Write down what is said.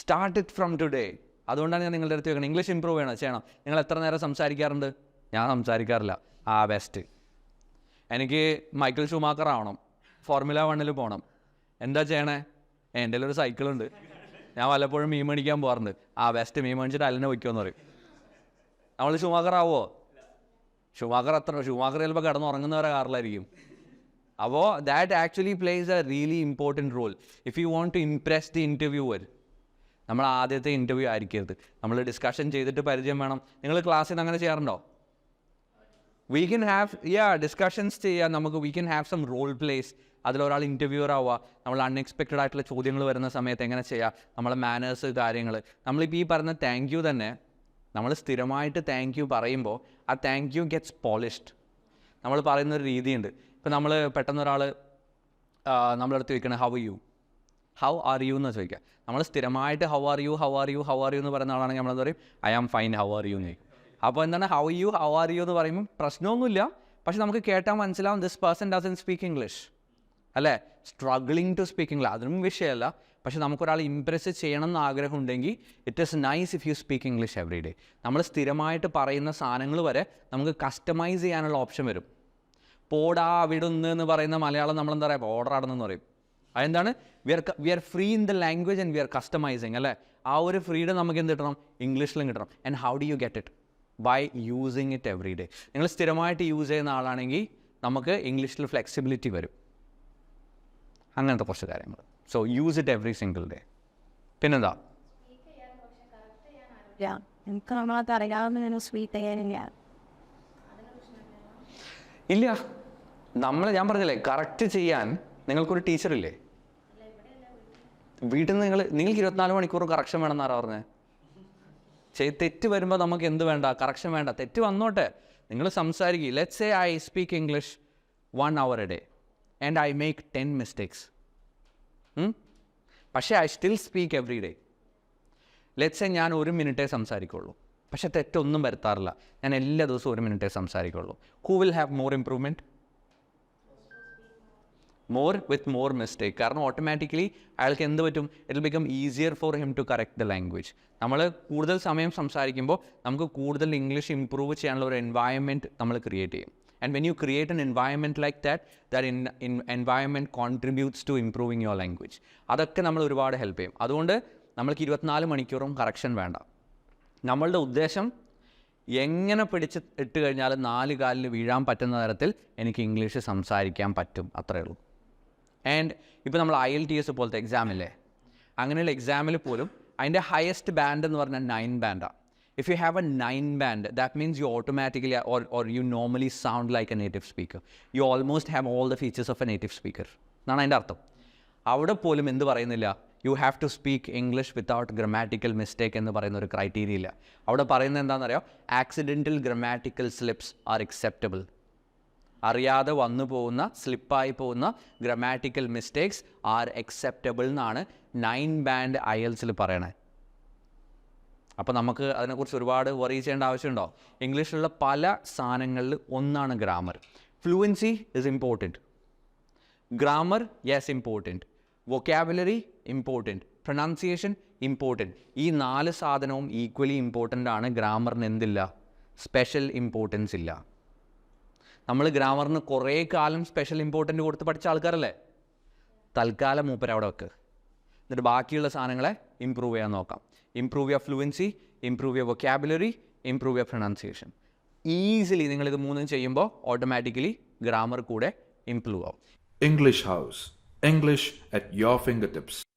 Start it from today അതുകൊണ്ടാണ് ഞാൻ നിങ്ങളുടെ അടുത്ത് വെക്കണം ഇംഗ്ലീഷ് ഇമ്പ്രൂവ് ചെയ്യണം. ചെയ്യണം. നിങ്ങൾ എത്ര നേരം സംസാരിക്കാറുണ്ട്? ഞാൻ സംസാരിക്കാറില്ല. ആ ബെസ്റ്റ് എനിക്ക് മൈക്കിൾ ഷൂമാക്കർ ആവണം. ഫോർമുല വണ്ണിൽ പോകണം എന്താ ചെയ്യണേ? എന്റെ ഒരു സൈക്കിളുണ്ട് ഞാൻ വല്ലപ്പോഴും മീൻ മേടിക്കാൻ പോകാറുണ്ട് ആ ബെസ്റ്റ് മീൻ മേടിച്ചിട്ട് അല്ലെന്നെ വയ്ക്കുമെന്ന് പറയും. നമ്മൾ ഷൂമാക്കർ ആവുമോ ഷൂമാക്കർ അത്ര ഷൂമാക്കർ ചിലപ്പോൾ കിടന്ന് ഉറങ്ങുന്നവരെ കാറിലായിരിക്കും. അപ്പോൾ that actually plays a really important role if you want to impress the interviewer നമ്മൾ ആദ്യത്തെ ഇന്റർവ്യൂ ആയിരിക്കരുത്. നമ്മൾ ഡിസ്കഷൻ ചെയ്തിട്ട് പരിചയം വേണം. നിങ്ങൾ ക്ലാസ്സിൽ നിന്ന് അങ്ങനെ ചെയ്യാറുണ്ടോ? We can have yeah discussions ചെയ്യാം. നമുക്ക് we can have some role plays അതിലൊരാൾ interviewer ആവുക. നമ്മൾ അൺഎക്സ്പെക്റ്റഡ് ആയിട്ടുള്ള ചോദ്യങ്ങൾ വരുന്ന സമയത്ത് എങ്ങനെ ചെയ്യാം? നമ്മളെ മാനേഴ്സ് കാര്യങ്ങൾ. നമ്മളിപ്പോൾ ഈ പറഞ്ഞ താങ്ക് യു തന്നെ നമ്മൾ സ്ഥിരമായിട്ട് താങ്ക് യു പറയുമ്പോൾ ആ താങ്ക് യു ഗെറ്റ്സ് പോളിഷ്ഡ് നമ്മൾ പറയുന്ന ഒരു രീതിയുണ്ട്. ഇപ്പം നമ്മൾ പെട്ടെന്നൊരാൾ നമ്മളെടുത്ത് വയ്ക്കണേ how you how are you എന്ന് ചോദിക്കുക. നമ്മൾ സ്ഥിരമായിട്ട് how are you how are you how are you എന്ന് പറയുന്ന ആളാണെങ്കിൽ നമ്മളെന്താ പറയും? I am fine how are you എന്ന് ചോദിക്കും. അപ്പോൾ എന്താണ്? How you how are you എന്ന് പറയുമ്പോൾ പ്രശ്നമൊന്നുമില്ല. പക്ഷെ നമുക്ക് കേട്ടാൽ മനസ്സിലാവും this person doesn't speak English അല്ലേ? സ്ട്രഗ്ലിംഗ് ടു സ്പീക്ക് ഇംഗ്ലീഷ് അതിനും വിഷയമല്ല. പക്ഷെ നമുക്കൊരാൾ ഇമ്പ്രസ് ചെയ്യണം എന്ന് ആഗ്രഹം ഉണ്ടെങ്കിൽ it is nice if you speak English every day നമ്മൾ സ്ഥിരമായിട്ട് പറയുന്ന സാധനങ്ങൾ വരെ നമുക്ക് കസ്റ്റമൈസ് ചെയ്യാനുള്ള ഓപ്ഷൻ വരും. പോടാ വിടുന്ന് എന്ന് പറയുന്ന മലയാളം നമ്മൾ എന്താ പറയുക ഓർഡർ ആണെന്ന് പറയും. അതെന്താണ്? We are we are free in the language and we are customising അല്ലേ? ആ ഒരു ഫ്രീഡം നമുക്ക് എന്ത് കിട്ടണം? ഇംഗ്ലീഷിലും കിട്ടണം. And how do you get it by using it every day നിങ്ങൾ സ്ഥിരമായിട്ട് യൂസ് ചെയ്യുന്ന ആളാണെങ്കിൽ നമുക്ക് ഇംഗ്ലീഷിൽ ഫ്ലെക്സിബിലിറ്റി വരും. അങ്ങനത്തെ കുറച്ച് കാര്യങ്ങൾ. So use it every single day പിന്നെന്താ? ഇല്ല. നമ്മൾ ഞാൻ പറഞ്ഞില്ലേ കറക്റ്റ് ചെയ്യാൻ നിങ്ങൾക്കൊരു ടീച്ചറില്ലേ? വീട്ടിൽ നിന്ന് നിങ്ങൾ നിങ്ങൾക്ക് ഇരുപത്തിനാല് മണിക്കൂർ കറക്ഷൻ വേണമെന്നാണ് പറഞ്ഞത് ചെയ് തെറ്റ് വരുമ്പോൾ നമുക്ക് എന്ത് വേണ്ട? കറക്ഷൻ വേണ്ട. തെറ്റ് വന്നോട്ടെ. നിങ്ങൾ സംസാരിക്കുക let's say I speak English one hour a day and I make ten mistakes പക്ഷേ I still speak every day let's say ഞാൻ ഒരു മിനിറ്റേ സംസാരിക്കുള്ളൂ. പക്ഷേ തെറ്റൊന്നും വരുത്താറില്ല. ഞാൻ എല്ലാ ദിവസവും ഒരു മിനിറ്റേ സംസാരിക്കുള്ളൂ. Who will have more improvement more with more mistake കാരണം ഓട്ടോമാറ്റിക്കലി അയാൾക്ക് എന്ത് പറ്റും? It become easier for him to correct the language നമ്മൾ കൂടുതൽ സമയം സംസാരിക്കുമ്പോൾ നമുക്ക് കൂടുതൽ ഇംഗ്ലീഷ് ഇമ്പ്രൂവ് ചെയ്യാനുള്ള ഒരു എൻവയൺമെന്റ് നമ്മൾ ക്രിയേറ്റ് ചെയ്യും. And when you create an environment like that that in in environment contributes to improving your language അതൊക്കെ നമ്മൾ ഒരുപാട് ഹെൽപ്പ് ചെയ്യും. അതുകൊണ്ട് നമ്മൾക്ക് ഇരുപത്തിനാല് മണിക്കൂറും കറക്ഷൻ വേണ്ട. നമ്മളുടെ ഉദ്ദേശം എങ്ങനെ പിടിച്ച് ഇട്ട് കഴിഞ്ഞാൽ നാല് കാലിൽ വീഴാൻ പറ്റുന്ന തരത്തിൽ എനിക്ക് ഇംഗ്ലീഷ് സംസാരിക്കാൻ പറ്റും. അത്രയേ ഉള്ളൂ. ആൻഡ് ഇപ്പോൾ നമ്മൾ ഐ എൽ ടി എസ് പോലത്തെ എക്സാം ഇല്ലേ? അങ്ങനെയുള്ള എക്സാമിൽ പോലും അതിന്റെ ഹയസ്റ്റ് ബാൻഡ് എന്ന് പറഞ്ഞാൽ nine ബാൻഡാണ് if you have a nine band that means you automatically or or you normally sound like a native speaker you almost have all the features of a native speaker എന്നാണ് അതിന്റെ അർത്ഥം. അവിടെ പോലും എന്ത് പറയുന്നില്ല? You have to speak English without grammatical mistake എന്ന് പറയുന്ന ഒരു ക്രൈറ്റീരിയ ഇല്ല. അവിടെ പറയുന്നത് എന്താണെന്നറിയോ? Accidental grammatical slips are acceptable അറിയാതെ വന്നു പോകുന്ന സ്ലിപ്പായി പോകുന്ന ഗ്രമാറ്റിക്കൽ മിസ്റ്റേക്സ് ആർ എക്സെപ്റ്റബിൾ എന്നാണ് നയൻ ബാൻഡ് ഐ എൽസിൽ പറയണേ. അപ്പോൾ നമുക്ക് അതിനെക്കുറിച്ച് ഒരുപാട് വറി ചെയ്യേണ്ട ആവശ്യമുണ്ടോ? ഇംഗ്ലീഷിലുള്ള പല സാധനങ്ങളിൽ ഒന്നാണ് grammar fluency is important grammar yes important vocabulary important pronunciation important ഈ നാല് സാധനവും ഈക്വലി ഇമ്പോർട്ടന്റ് ആണ്. ഗ്രാമറിന് എന്തില്ല? സ്പെഷ്യൽ ഇമ്പോർട്ടൻസ് ഇല്ല. നമ്മൾ ഗ്രാമറിന് കുറേ കാലം സ്പെഷ്യൽ ഇമ്പോർട്ടന്റ് കൊടുത്ത് പഠിച്ച ആൾക്കാരല്ലേ? തൽക്കാലം മൂപ്പര അവിടെ വെക്ക്. എന്നിട്ട് ബാക്കിയുള്ള സാധനങ്ങളെ ഇമ്പ്രൂവ് ചെയ്യാൻ നോക്കാം. Improve your fluency improve your vocabulary improve your pronunciation easily നിങ്ങളിത് മൂന്നും ചെയ്യുമ്പോൾ ഓട്ടോമാറ്റിക്കലി ഗ്രാമർ കൂടെ ഇംപ്രൂവ് ആവും. English house English at your finger fingertips.